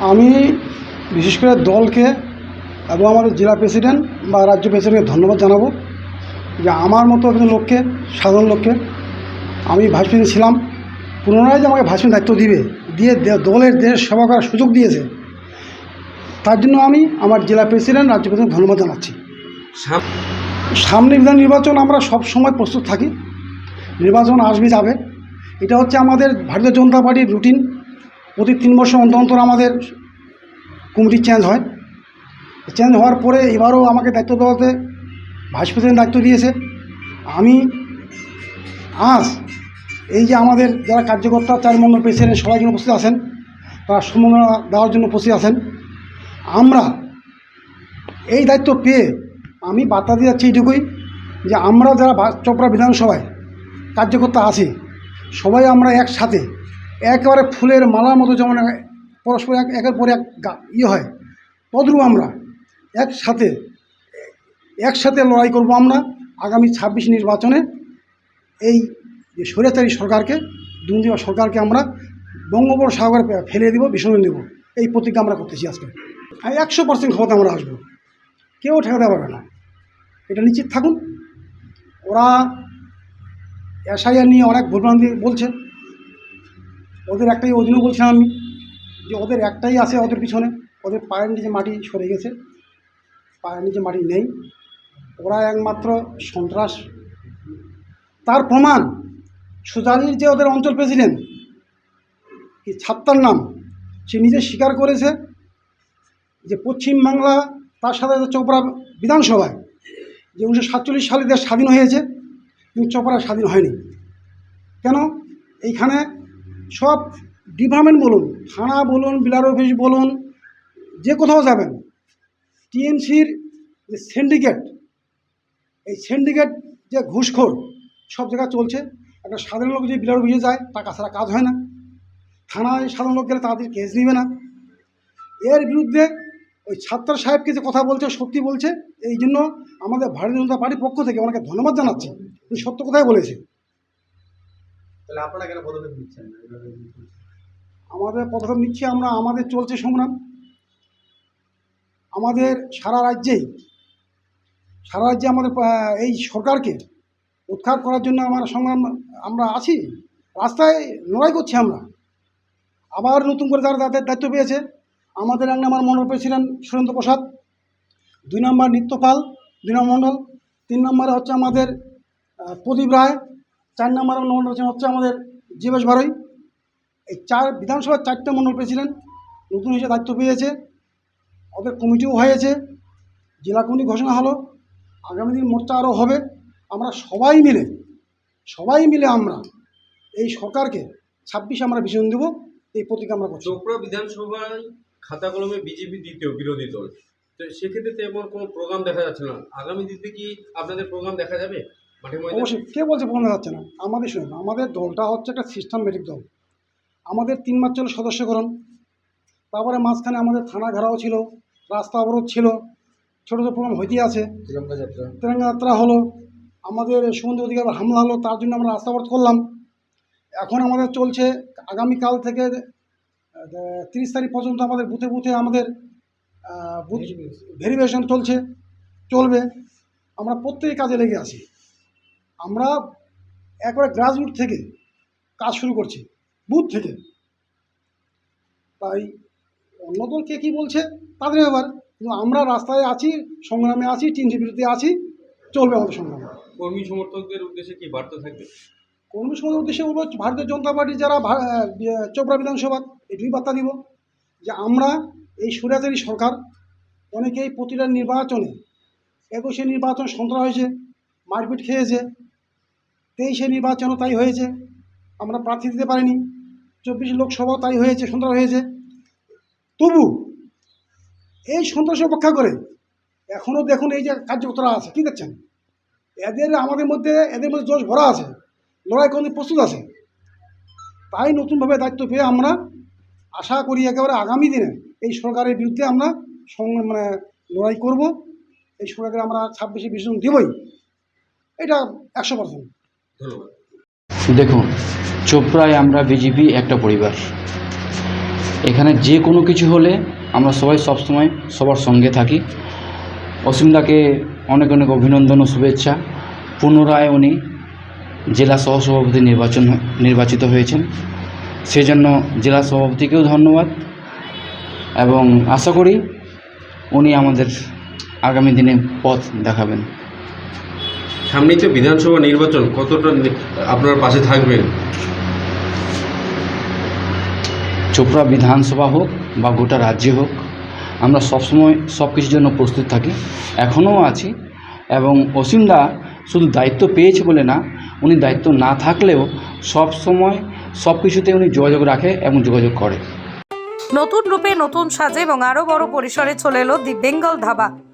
আমি বিশেষ করে দলকে এবং আমাদের জেলা প্রেসিডেন্ট বা রাজ্য প্রেসিডেন্টকে ধন্যবাদ জানাব যে আমার মতো একজন লোককে সাধারণ লোককে আমি ভাইস প্রেসিডেন্ট ছিলাম। পুনরায় যে আমাকে ভাইস দায়িত্ব দিবে দিয়ে দলের দেশ সেবা করার সুযোগ দিয়েছে তার জন্য আমি আমার জেলা প্রেসিডেন্ট রাজ্য প্রেসিডেন্ট ধন্যবাদ জানাচ্ছি। সাম- সামনে বিধান নির্বাচন আমরা সব সময় প্রস্তুত থাকি। নির্বাচন আসবে যাবে। এটা হচ্ছে আমাদের ভারতীয় জনতা পার্টির রুটিন প্রতি তিন বছর অন্তর অন্তর আমাদের কমিটি চেঞ্জ হয়। চেঞ্জ হওয়ার পরে এবারও আমাকে দায়িত্ব দেওয়াতে ভাইস প্রেসিডেন্ট দায়িত্ব দিয়েছে। আমি আজ এই যে আমাদের যারা কার্যকর্তা চার মন্ডল প্রেসিডেন্ট সবাই জন্য উপস্থিত আছেন তারা সম্মাননা দেওয়ার জন্য উপস্থিত আছেন, আমরা এই দায়িত্ব পেয়ে আমি বার্তা দিয়ে যাচ্ছি এইটুকুই যে আমরা যারা চোপড়া বিধানসভায় কার্যকর্তা আছি, সবাই আমরা একসাথে একেবারে ফুলের মালার মতো যেমন পরস্পর এক, একের পর এক ইয়ে হয়। তদ্রুপ আমরা একসাথে একসাথে লড়াই করব আমরা আগামী ছাব্বিশ নির্বাচনে। এই যে স্বৈরাচারী সরকারকে দুর্নীতি সরকারকে আমরা বঙ্গোপসাগর সাগরে ফেলে দেবো, বিসর্জন দেবো। এই প্রতিজ্ঞা আমরা করতেছি আজকে। একশো পার্সেন্ট ক্ষমতা আমরা আসব। কেউ ঠেকাতে পারবে না। এটা নিশ্চিত থাকুন। ওরা এসআইআর নিয়ে অনেক ভুলভ্রান্তি বলছে। ওদের একটাই ওই বলছিলাম আমি, যে ওদের একটাই আছে ওদের পিছনে। ওদের পায়ের নিচে মাটি সরে গেছে। পায়ের নিচে মাটি নেই। ওরা একমাত্র সন্ত্রাস। তার প্রমাণ সুজালির যে ওদের অঞ্চল প্রেসিডেন্ট কি ছাত্তার নাম, সে নিজে স্বীকার করেছে যে পশ্চিমবাংলা তার সাথে চোপড়া বিধানসভায়, যে উনিশশো সাতচল্লিশ সালে দেশ স্বাধীন হয়েছে, কিন্তু চোপড়া স্বাধীন হয়নি। কেন? এইখানে সব ডিপার্টমেন্ট বলুন, থানা বলুন, বিলার অফিস বলুন, যে কোথাও যাবেন, টিএমসির যে সিন্ডিকেট এই সিন্ডিকেট যে ঘুষখোর, সব জায়গায় চলছে। একটা সাধারণ লোক যদি বিলার অফিসে যায় টাকা ছাড়া কাজ হয় না। থানায় সাধারণ লোক গেলে তাদের কেস নিবে না। এর বিরুদ্ধে ওই ছাত্র সাহেবকে যে কথা বলছে, সত্যি বলছে, এই জন্য আমাদের ভারতীয় জনতা পার্টির পক্ষ থেকে ওনাকে ধন্যবাদ জানাচ্ছি। উনি সত্য কথাই বলেছে। আমাদের পদক্ষেপ নিচ্ছি আমরা, আমাদের চলছে সংগ্রাম। আমাদের সারা রাজ্যেই, সারা রাজ্যে আমাদের এই সরকারকে উৎখাত করার জন্য আমার সংগ্রাম, আমরা আছি। রাস্তায় লড়াই করছি আমরা। আবার নতুন করে যারা তাদের দায়িত্ব পেয়েছে, আমাদের এক নম্বর মন্ডল প্রেসিডেন্ট সুরেন্দ্র প্রসাদ, দুই নম্বর নিত্যপাল, দুই নম্বর মণ্ডল তিন নম্বরে হচ্ছে আমাদের প্রদীপ রায় চার নম্বর মণ্ডল হচ্ছে আমাদের জীবেশ বারই এই চার বিধানসভার চারটে মণ্ডল প্রেসিডেন্ট নতুন হিসেবে দায়িত্ব পেয়েছে। ওদের কমিটিও হয়েছে। জেলা কমিটি ঘোষণা হলো, আগামী দিন মোর্চা আরও হবে। আমরা সবাই মিলে সবাই মিলে আমরা এই সরকারকে ছাব্বিশে আমরা বিসর্জন দেবো। এই প্রতিজ্ঞা আমরা করছি। চোপড়া বিধানসভায় খাতা কলমে বিজেপি দ্বিতীয় বিরোধী দল। তো সেক্ষেত্রে তো এমন কোনো প্রোগ্রাম দেখা যাচ্ছে না। আগামী দিনে কি আপনাদের প্রোগ্রাম দেখা যাবে? অবশ্যই কে বলছে প্রমাণ যাচ্ছে না আমাদের শুনুন আমাদের দলটা হচ্ছে একটা সিস্টেমেটিক দল। আমাদের তিন মাস ছিল সদস্যকরণ তারপরে মাঝখানে আমাদের থানা ঘেরাও ছিল রাস্তা অবরোধ ছিল ছোটো ছোটো প্রোগ্রাম হইতে আছে। তিরঙ্গা যাত্রা। যাত্রা হলো আমাদের সুগন্ধি অধিকার হামলা হলো তার জন্য আমরা রাস্তা অবরোধ করলাম। এখন আমাদের চলছে আগামীকাল থেকে তিরিশ তারিখ পর্যন্ত আমাদের বুথে বুথে আমাদের বুথ ভেরিফিকেশন চলছে চলবে। আমরা প্রত্যেক কাজে লেগে আছি। আমরা একবারে গ্রাসরুট থেকে কাজ শুরু করছি বুথ থেকে। তাই অন্য দল কে কী বলছে তাদের ব্যাপার। কিন্তু আমরা রাস্তায় আছি সংগ্রামে আছি টিমসির বিরুদ্ধে আছি চলবে আমাদের সংগ্রাম। কর্মী সমর্থকদের উদ্দেশ্যে কি বার্তা থাকবে? কর্মী সমাজের উদ্দেশ্যে বলব ভারতীয় জনতা পার্টি যারা বি- চোপড়া বিধানসভা এটুকুই বার্তা দিব। যে আমরা এই সুরাচারী সরকার অনেকেই প্রতিটা নির্বাচনে একুশে নির্বাচন সন্ত্রাস হয়েছে মারপিট খেয়েছে তেইশে নির্বাচনও তাই হয়েছে। আমরা প্রার্থী দিতে পারিনি। চব্বিশ লোকসভাও তাই হয়েছে, সন্ত্রাস হয়েছে। তবু এই সন্ত্রাসের অপেক্ষা করে এখনও দেখুন এই যে কার্যকর্তারা আছে, কী দেখছেন? এদের আমাদের মধ্যে, এদের মধ্যে জোশ ভরা আছে, লড়াই করতে প্রস্তুত আছে। তাই নতুনভাবে দায়িত্ব পেয়ে আমরা আশা করি একেবারে আগামী দিনে এই সরকারের বিরুদ্ধে আমরা মানে লড়াই করব। এই সরকারকে আমরা ছাব্বিশে বিসর্জন দেবই। এটা একশো পার্সেন্ট। দেখুন, চোপড়ায় আমরা বিজেপি একটা পরিবার। এখানে যে কোনো কিছু হলে আমরা সবাই সবসময় সবার সঙ্গে থাকি। অসীমদাকে অনেক অনেক অভিনন্দন ও শুভেচ্ছা। পুনরায় উনি জেলা সহসভাপতি নির্বাচন নির্বাচিত হয়েছেন। সেজন্য জেলা সভাপতিকেও ধন্যবাদ এবং আশা করি উনি আমাদের আগামী দিনে পথ দেখাবেন। সামনেই তো বিধানসভা নির্বাচন কতটা আপনার পাশে থাকবেন? চোপড়া বিধানসভা হোক বা গোটা রাজ্যে হোক আমরা সবসময় সব কিছুর জন্য প্রস্তুত থাকি এখনও আছি। এবং অসীমদা শুধু দায়িত্ব পেয়েছে বলে না উনি দায়িত্ব না থাকলেও সব সময় সব কিছুতে উনি যোগাযোগ রাখে এবং যোগাযোগ করে। নতুন রূপে নতুন সাজে এবং আরও বড় পরিসরে চলে এলো দি বেঙ্গল ধাবা।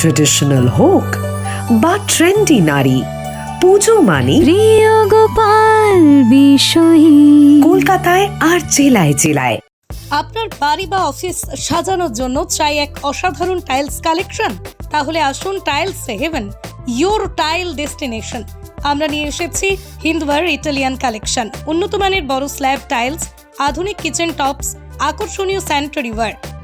ট্রেডিশনাল হোক বা ট্রেন্ডি নারী। পুজো মানে প্রিয় গোপাল বিষয়ী। কলকাতায় আর জেলায় জেলায়। আপনার বাড়ি বা অফিস সাজানোর জন্য চাই এক অসাধারণ টাইলস কালেকশন? তাহলে আসুন tiles heaven your tile destination. আমরা নিয়ে এসেছি হিন্দওয়ার ইটালিয়ান কালেকশন। উন্নত মানের বড় স্ল্যাব টাইলস আধুনিক কিচেন টপস আকর্ষণীয় স্যানিটারি ওয়ার